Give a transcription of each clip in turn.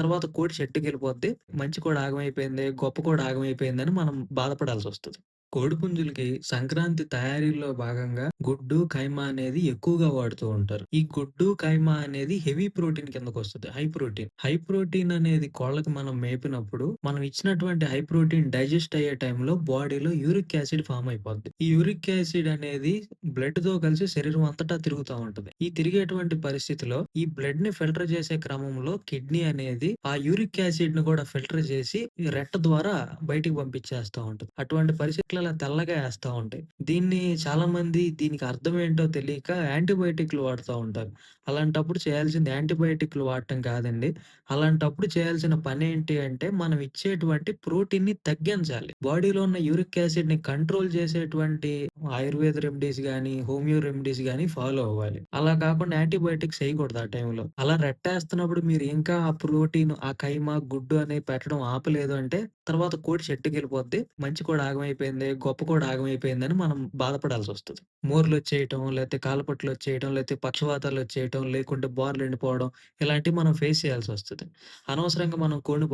తర్వాత కోడి చెట్టుకెళ్ళిపోద్ది. మంచి కోడి ఆగమైపోయింది, గొప్ప కోడి ఆగమైపోయిందని మనం బాధపడాల్సి వస్తుంది కోడి కోడిపుంజులకి సంక్రాంతి తయారీలో భాగంగా గుడ్డు, కైమా అనేది ఎక్కువగా వాడుతూ ఉంటారు. ఈ గుడ్డు, కైమా అనేది heavy protein కిందకొస్తది. High protein. High protein అనేది కోళ్ళకి మనం మేపినప్పుడు, మనం ఇచ్చినటువంటి హై ప్రోటీన్ డైజెస్ట్ అయ్యే టైంలో బాడీలో యూరిక్ యాసిడ్ ఫామ్ అయిపోద్ది. ఈ యూరిక్ యాసిడ్ అనేది బ్లడ్తో కలిసి శరీరం అంతటా తిరుగుతూ ఉంటుంది ఈ తిరిగేటువంటి పరిస్థితిలో ఈ బ్లడ్ని ఫిల్టర్ చేసే క్రమంలో కిడ్నీ అనేది ఆ యూరిక్ యాసిడ్ని కూడా ఫిల్టర్ చేసి రెట్ట ద్వారా బయటికి పంపించేస్తూ ఉంటుంది అటువంటి పరిస్థితులలో తెల్లగా వేస్తూ ఉంటాయి. దీన్ని చాలా మంది దీనికి అర్థం ఏంటో తెలియక యాంటీబయోటిక్‌లు వాడుతూ ఉంటారు. అలాంటప్పుడు చేయాల్సింది యాంటీబయోటిక్‌లు వాడటం కాదండి. అలాంటప్పుడు చేయాల్సిన పని ఏంటి అంటే మనం ఇచ్చేటువంటి ప్రోటీన్‌ని తగ్గించాలి. బాడీలో ఉన్న యూరిక్ యాసిడ్ని కంట్రోల్ చేసేటువంటి ఆయుర్వేద రెమెడీస్ కానీ హోమియో రెమెడీస్ కానీ ఫాలో అవ్వాలి. అలా కాకుండా యాంటీబయోటిక్స్ వేయకూడదు ఆ టైంలో. అలా రెట్టేస్తున్నప్పుడు మీరు ఇంకా ఆ ప్రోటీన్, ఆ కైమ గుడ్డు అనేది పెట్టడం ఆపలేదు అంటే తర్వాత కోడి చెట్టుకెళ్ళిపోద్ది. మంచి కూడా ఆగమైపోయింది, గొప్ప కూడా ఆగమైపోయిందని మనం బాధపడాల్సి వస్తుంది కవర్లు వచ్చేయటం లేకపోతే కాలపట్లు వచ్చేయటం లేకపోతే పక్షవాతాలు వచ్చేయటం లేకుంటే బోర్లెండిపోవడం ఇలాంటివి మనం ఫేస్ చేయాల్సి వస్తుంది అనవసరంగా మనం కోడిని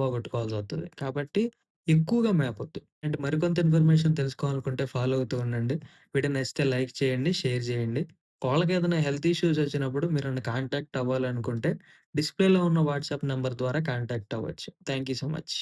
వస్తుంది కాబట్టి ఎక్కువగా మేపొద్దు. అంటే మరికొంత ఇన్ఫర్మేషన్ తెలుసుకోవాలనుకుంటే ఫాలో అవుతూ ఉండండి. వీడియో నచ్చితే లైక్ చేయండి, షేర్ చేయండి. కోళ్ళకేదైనా హెల్త్ ఇష్యూస్ వచ్చినప్పుడు మీరు నన్ను కాంటాక్ట్ అవ్వాలనుకుంటే డిస్‌ప్లేలో ఉన్న వాట్సాప్ నెంబర్ ద్వారా కాంటాక్ట్ అవ్వచ్చు. Thank you so much.